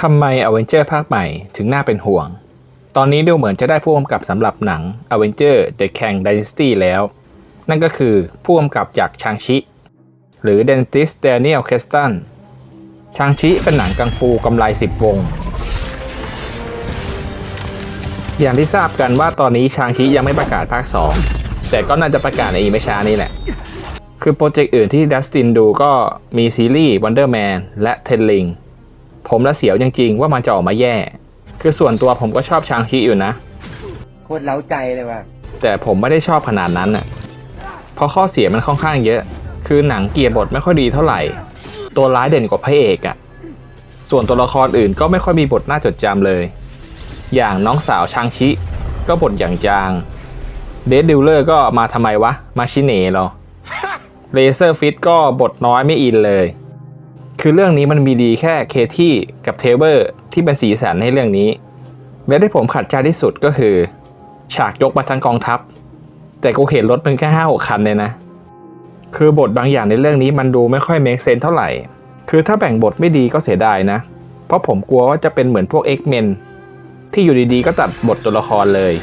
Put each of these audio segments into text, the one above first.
ทำไมอเวนเจอร์ภาคใหม่ถึงน่าเป็นห่วง ตอนนี้ดูเหมือนจะได้ผู้กำกับสำหรับหนัง Avenger The Kang Dynasty แล้ว นั่นก็คือผู้กำกับจากชางชิ หรือ Dentist Daniel k e s t o n ชางชิเป็นหนังกังฟูกำไร10วง อย่างที่ทราบกันว่าตอนนี้ชางชิยังไม่ประกาศภาค 2 แต่ก็น่าจะประกาศในอีไม่ช้านี้แหละ คือโปรเจกต์อื่นที่ดัสตินดูก็มีซีรีส์ Wonder Man และ t e n l i n g ผมละเสียวจริงๆ ว่ามันจะออกมาแย่ คือส่วนตัวผมก็ชอบชางชิอยู่นะ โคตรเล้าใจเลยว่ะ แต่ผมไม่ได้ชอบขนาดนั้นน่ะ เพราะข้อเสียมันค่อนข้างเยอะ คือหนังเกียร์บทไม่ค่อยดีเท่าไหร่ ตัวร้ายเด่นกว่าพระเอกอะ่ะ ส่วนตัวละครอื่นก็ไม่ค่อยมีบทน่าจดจำเลย อย่างน้องสาวชางชิก็บทอย่างจาง เดดดิลเลอร์ก็มาทำไมวะ มาชิเน่เหรอเลเซอร์ฟิตก็บทน้อยไม่อินเลย คือเรื่องนี้มันมีดีแค่เคที่กับเทเบอร์ที่เป็นสีสันให้เรื่องนี้ และที่ผมขัดใจที่สุดก็คือ ฉากยกมาทั้งกองทัพ แต่กูเห็นรถมันแค่ห้าหกคันเลยนะ คือบทบางอย่างในเรื่องนี้มันดูไม่ค่อยเมคเซนเท่าไหร่ คือถ้าแบ่งบทไม่ดีก็เสียดายนะ เพราะผมกลัวว่าจะเป็นเหมือนพวก X-Men ที่อยู่ดีๆก็ตัดบทตัวละครเลย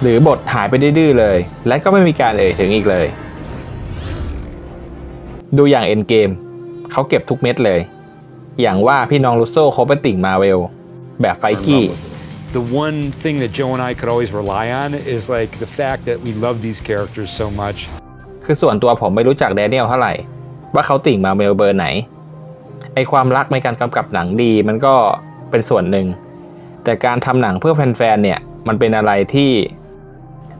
หรือบทหายไปดื้อเลย และก็ไม่มีการเอ่ยถึงอีกเลย ดูอย่าง Endgame เขาเก็บทุกเม็ดเลย อย่างว่าพี่น้องรูโซ่เขาเป็นติ่งมาเวล แบบไฟกี้ The one thing that Joe and I could always rely on is like the fact that we love these characters so much. คือส่วนตัวผมไม่รู้จักแดเนียลเท่าไหร่ ว่าเขาติ่งมาเมลเบอร์ไหน ไอความรักในการกำกับหนังดีมันก็เป็นส่วนหนึ่ง แต่การทำหนังเพื่อแฟนๆเนี่ยมันเป็นอะไรที่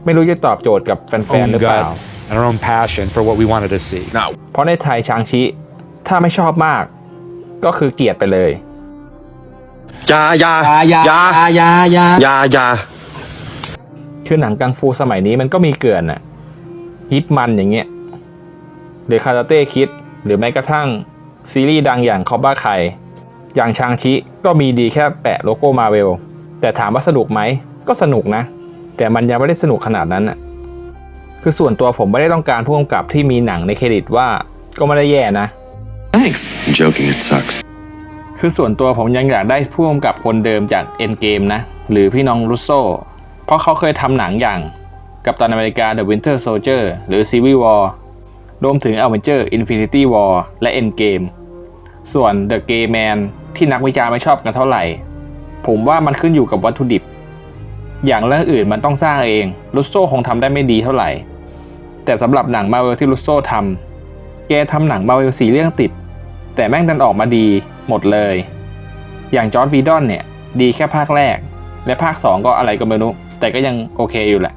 ไม่รู้จะตอบโจทย์กับแฟนๆ Own หรือเปล่า gut and our own passion for what we wanted to see. เพราะในไทยชางชิ ถ้าไม่ชอบมาก ก็คือเกลียดไปเลยอยาอยาอยาอยาอยาอยาอยาอยาคือหนังกังฟูสมัยนี้มันก็มีเกลื่อนอะฮิปมันอย่างเงี้ยหรือคาราเต้คิด หรือแม้กระทั่งซีรีส์ดังอย่างคอบบ้าไคอย่างชางชิก็มีดีแค่แปะโลโก้มาเวล แต่ถามว่าสนุกไหม ก็สนุกนะ แต่มันยังไม่ได้สนุกขนาดนั้นอะคือส่วนตัวผมไม่ได้ต้องการผู้กำกับที่มีหนังในเครดิตว่าก็ไม่ได้แย่นะ Thanks I'm joking it sucks คือส่วนตัวผมยังอยากได้ผู้กำกับคนเดิมจาก Endgame นะ หรือพี่น้องรุสโซ เพราะเขาเคยทำหนังอย่าง กับตันอเมริกา The Winter Soldier หรือ Civil War รวมถึง Avenger Infinity War และ Endgame ส่วน The Gay Man ที่นักวิจารณ์ไม่ชอบกันเท่าไหร่ ผมว่ามันขึ้นอยู่กับวัตถุดิบ อย่างเรื่องอื่นมันต้องสร้างเองรุสโซคงทำได้ไม่ดีเท่าไหร่ แต่สำหรับหนังมาเวลที่รุสโซทำแกทำหนังมาเวลสี่เรื่องติด แต่แม่งดันออกมาดีหมดเลย อย่างจอร์ดวีดอนเนี่ย ดีแค่ภาคแรก และภาค 2 ก็อะไรก็ไม่รู้แต่ก็ยังโอเคอยู่แหละ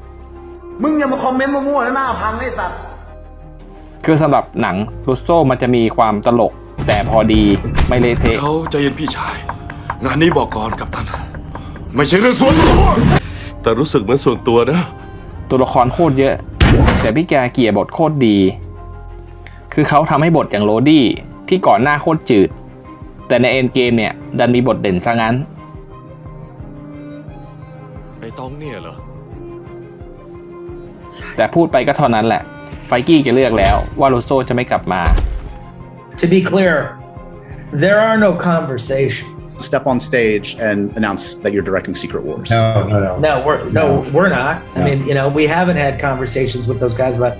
มึงอย่ามาคอมเมนต์มั่วๆแล้วหน้าพังไอ้สัตว์คือสำหรับหนังรุสโซมันจะมีความตลก แต่พอดีไม่เละเทะเขาใจเย็นพี่ชาย งานนี้บอกก่อนกับตัน ไม่ใช่เรื่องส่วนตัวแต่รู้สึกเหมือนส่วนตัวนะ ตัวละครโคตรเยอะ แต่พี่แกเกลี่ยบทโคตรดี คือเขาทำให้บทอย่างโรดี้ ที่ก่อนหน้าโคตรจืด แต่ในเอ็นเกมเนี่ย ดันมีบทเด่นซะงั้น ไอ้ต้องเนี่ยเหรอ แต่พูดไปก็เท่านั้นแหละ ไฟกี้แกเลือกแล้วว่ารุสโซจะไม่กลับมา To be clear, there are no conversations. step on stage and announce that you're directing Secret Wars. no, no. No, we're no, we're not. I mean, you know, we haven't had conversations with those guys about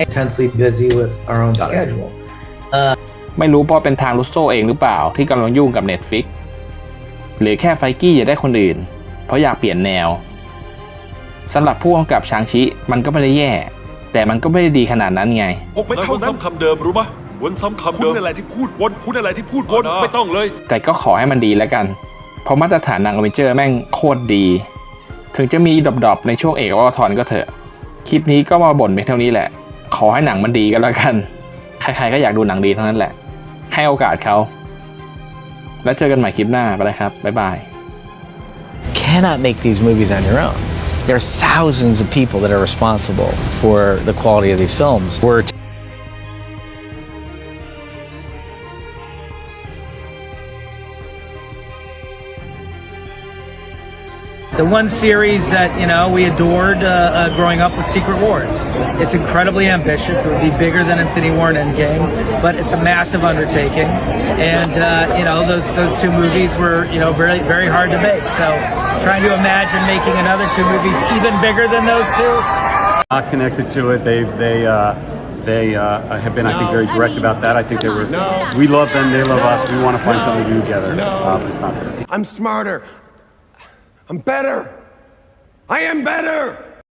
intensely busy with our own Got it. schedule. ไม่รู้เพราะเป็นทางรุสโซเองหรือเปล่าที่กำลังยุ่งกับ Netflix หรือแค่ไฟกี้อยากได้คนอื่น เพราะอยากเปลี่ยนแนวสำหรับผู้กำกับชางชิมันก็ไม่ได้แย่ แต่มันก็ไม่ได้ดีขนาดนั้นไงไม่เท่านั้นซ้ำคำเดิมรู้ปะวนซ้ำคำเดิมคุณอะไรที่พูดวนคุณอะไรที่พูดวนไม่ต้องเลย แต่ก็ขอให้มันดีแล้วกัน เพราะมาตรฐานหนังอเวนเจอร์แม่งโคตรดี ถึงจะมีดรอปๆในช่วงเอกวอทอนก็เถอะ คลิปนี้ก็มาบ่นไปเท่านี้แหละ ขอให้หนังมันดีก็แล้วกัน ใครๆก็อยากดูหนังดีทั้งนั้นแหละ ให้โอกาสเขา แล้วเจอกันใหม่คลิปหน้าไปเลยครับ บ๊ายบาย cannot make these movies on your own. There are thousands of people that are responsible for the quality of these films. We're the one series that you know we adored uh, uh, growing up was Secret Wars. It's incredibly ambitious. It would be bigger than Infinity War and Endgame, but it's a massive undertaking. And uh, you know those those two movies were you know very very hard to make. So trying to imagine making another two movies even bigger than those two. Not connected to it. They've they uh, they uh, have been, I think, very direct about that. I think they were. We love them. They love us. We want to find something to do together. Uh, it's not this. I'm smarter. I'm better. I am better.